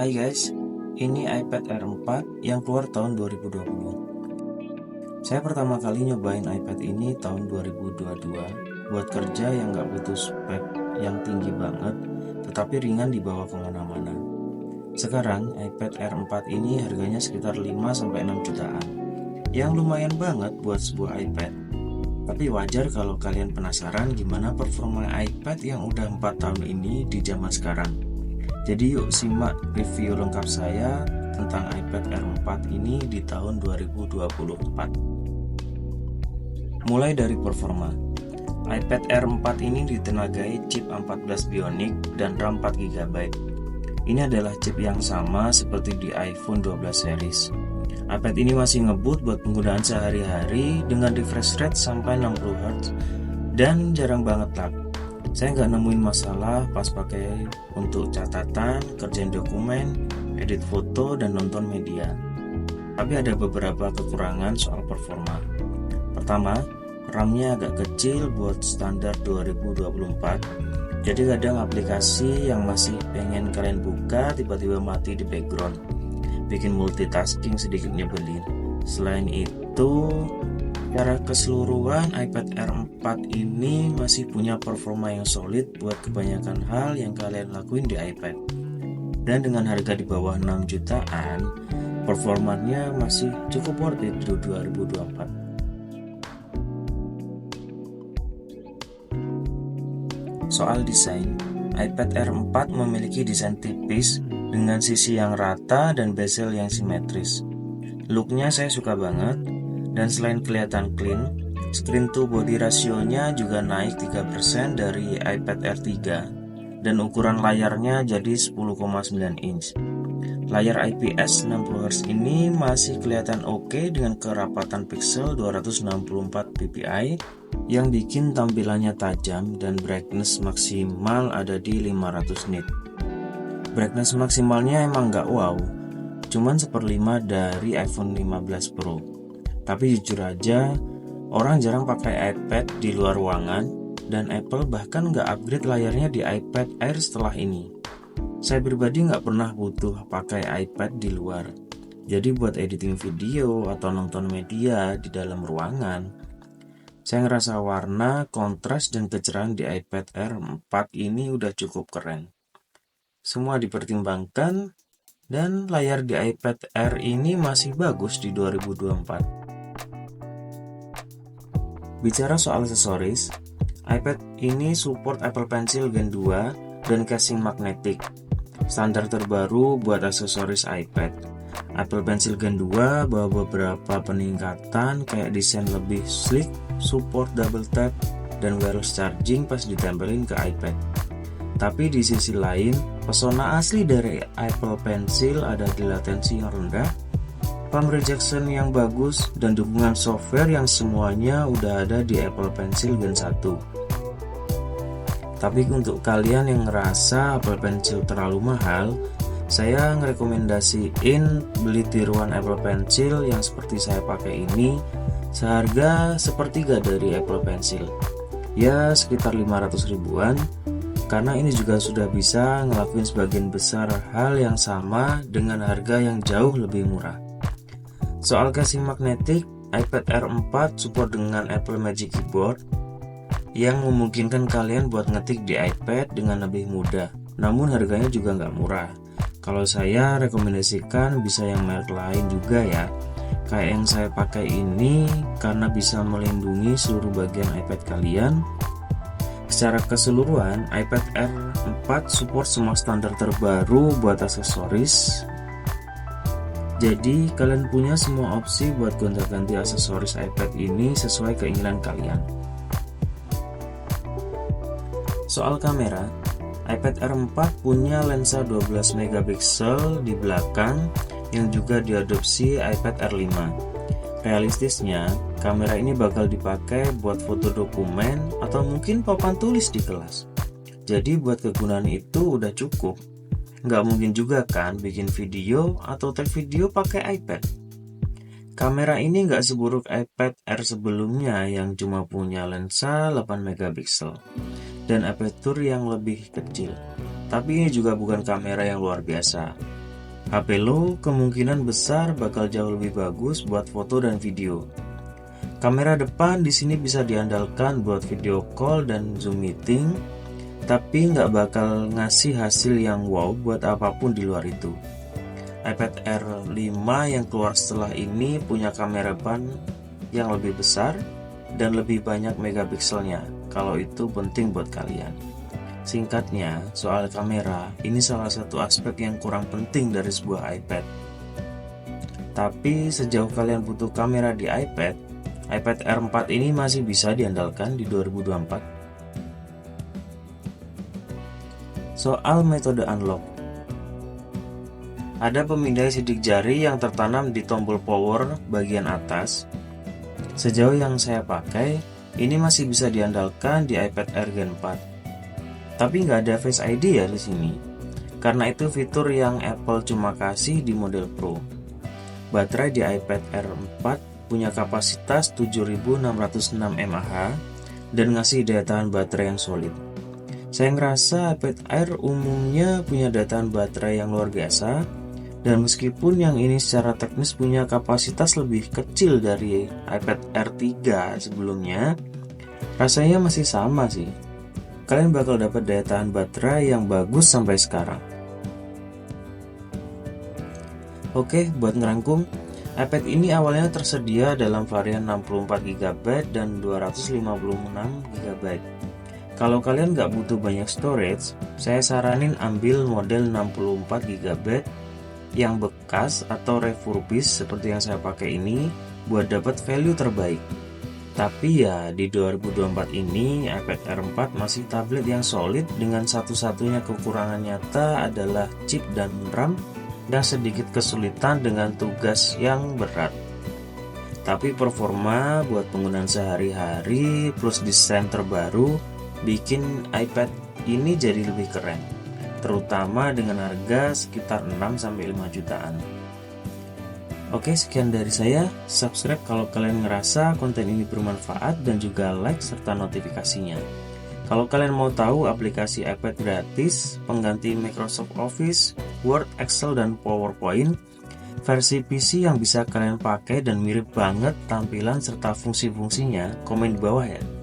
Hai guys, ini iPad Air 4 yang keluar tahun 2020. Saya pertama kali nyobain iPad ini tahun 2022 buat kerja yang nggak butuh spek yang tinggi banget, tetapi ringan dibawa ke mana-mana. Sekarang iPad Air 4 ini harganya sekitar 5-6 jutaan, yang lumayan banget buat sebuah iPad. Tapi wajar kalau kalian penasaran gimana performa iPad yang udah 4 tahun ini di zaman sekarang. Jadi yuk simak review lengkap saya tentang iPad Air 4 ini di tahun 2024. Mulai dari performa. iPad Air 4 ini ditenagai chip A14 Bionic dan RAM 4 GB. Ini adalah chip yang sama seperti di iPhone 12 series. iPad ini masih ngebut buat penggunaan sehari-hari dengan refresh rate sampai 60 Hz dan jarang banget lag saya nggak nemuin masalah pas pakai untuk catatan, kerjain dokumen, edit foto, dan nonton media. Tapi ada beberapa kekurangan soal performa. Pertama, RAM-nya agak kecil buat standar 2024. Jadi kadang aplikasi yang masih pengen kalian buka tiba-tiba mati di background. Bikin multitasking sedikit nyebelin. Selain itu, Secara keseluruhan iPad Air 4 ini masih punya performa yang solid buat kebanyakan hal yang kalian lakuin di iPad. Dan dengan harga di bawah 6 jutaan, performanya masih cukup worth it di 2024. Soal desain, iPad Air 4 memiliki desain tipis dengan sisi yang rata dan bezel yang simetris. Looknya saya suka banget, dan selain kelihatan clean, screen to body rasionya juga naik 3% dari iPad Air 3 dan ukuran layarnya jadi 10,9 inch. Layar IPS 60Hz ini masih kelihatan oke okay dengan kerapatan pixel 264 ppi yang bikin tampilannya tajam dan brightness maksimal ada di 500 nit. Brightness maksimalnya emang nggak wow, cuman seperlima dari iPhone 15 Pro. Tapi jujur aja, orang jarang pakai iPad di luar ruangan dan Apple bahkan nggak upgrade layarnya di iPad Air setelah ini. Saya pribadi nggak pernah butuh pakai iPad di luar. Jadi buat editing video atau nonton media di dalam ruangan, saya ngerasa warna, kontras, dan kecerahan di iPad Air 4 ini udah cukup keren. Semua dipertimbangkan, dan layar di iPad Air ini masih bagus di 2024. Bicara soal aksesoris, iPad ini support Apple Pencil Gen 2 dan casing magnetik. Standar terbaru buat aksesoris iPad. Apple Pencil Gen 2 bawa beberapa peningkatan kayak desain lebih sleek, support double tap, dan wireless charging pas ditempelin ke iPad. Tapi di sisi lain, pesona asli dari Apple Pencil ada di latensi yang rendah Palm rejection yang bagus, dan dukungan software yang semuanya udah ada di Apple Pencil Gen 1. Tapi untuk kalian yang ngerasa Apple Pencil terlalu mahal, saya ngerekomendasiin beli tiruan Apple Pencil yang seperti saya pakai ini seharga sepertiga dari Apple Pencil. Ya sekitar 500 ribuan karena ini juga sudah bisa ngelakuin sebagian besar hal yang sama dengan harga yang jauh lebih murah. Soal casing magnetik, iPad Air 4 support dengan Apple Magic Keyboard yang memungkinkan kalian buat ngetik di iPad dengan lebih mudah. Namun harganya juga nggak murah. Kalau saya rekomendasikan bisa yang merek lain juga ya. Kayak yang saya pakai ini karena bisa melindungi seluruh bagian iPad kalian. Secara keseluruhan, iPad Air 4 support semua standar terbaru buat aksesoris, jadi kalian punya semua opsi buat gonta-ganti aksesoris iPad ini sesuai keinginan kalian. Soal kamera, iPad Air 4 punya lensa 12 megapiksel di belakang yang juga diadopsi iPad Air 5. Realistisnya, kamera ini bakal dipakai buat foto dokumen atau mungkin papan tulis di kelas. Jadi buat kegunaan itu udah cukup Nggak mungkin juga kan bikin video atau tag video pakai iPad. Kamera ini nggak seburuk iPad Air sebelumnya yang cuma punya lensa 8 megapiksel dan aperture yang lebih kecil. Tapi ini juga bukan kamera yang luar biasa. HP lo kemungkinan besar bakal jauh lebih bagus buat foto dan video. Kamera depan di sini bisa diandalkan buat video call dan Zoom meeting, tapi nggak bakal ngasih hasil yang wow buat apa pun di luar itu. iPad Air 5 yang keluar setelah ini punya kamera depan yang lebih besar dan lebih banyak megapikselnya, kalau itu penting buat kalian. Singkatnya, soal kamera, ini salah satu aspek yang kurang penting dari sebuah iPad. Tapi sejauh kalian butuh kamera di iPad, iPad Air 4 ini masih bisa diandalkan di 2024. Soal metode unlock. Ada pemindai sidik jari yang tertanam di tombol power bagian atas. Sejauh yang saya pakai, ini masih bisa diandalkan di iPad Air Gen 4 tapi nggak ada Face ID ya di sini. Karena itu fitur yang Apple cuma kasih di model Pro. Baterai di iPad Air 4 punya kapasitas 7606 mAh dan ngasih daya tahan baterai yang solid. Saya ngerasa iPad Air umumnya punya daya tahan baterai yang luar biasa dan meskipun yang ini secara teknis punya kapasitas lebih kecil dari iPad Air 3 sebelumnya, rasanya masih sama sih kalian bakal dapat daya tahan baterai yang bagus sampai sekarang. Oke, buat ngerangkum, iPad ini awalnya tersedia dalam varian 64GB dan 256GB. Kalau kalian nggak butuh banyak storage, saya saranin ambil model 64GB yang bekas atau refurbish seperti yang saya pakai ini buat dapat value terbaik. Tapi ya di 2024 ini iPad Air 4 masih tablet yang solid dengan satu-satunya kekurangan nyata adalah chip dan RAM dan sedikit kesulitan dengan tugas yang berat. Tapi performa buat penggunaan sehari-hari plus desain terbaru bikin iPad ini jadi lebih keren. Terutama dengan harga sekitar 6-5 jutaan. Oke, sekian dari saya. Subscribe kalau kalian ngerasa konten ini bermanfaat dan juga like serta notifikasinya. Kalau kalian mau tahu aplikasi iPad gratis, pengganti Microsoft Office, Word, Excel, dan PowerPoint, versi PC yang bisa kalian pakai dan mirip banget tampilan serta fungsi-fungsinya, komen di bawah ya.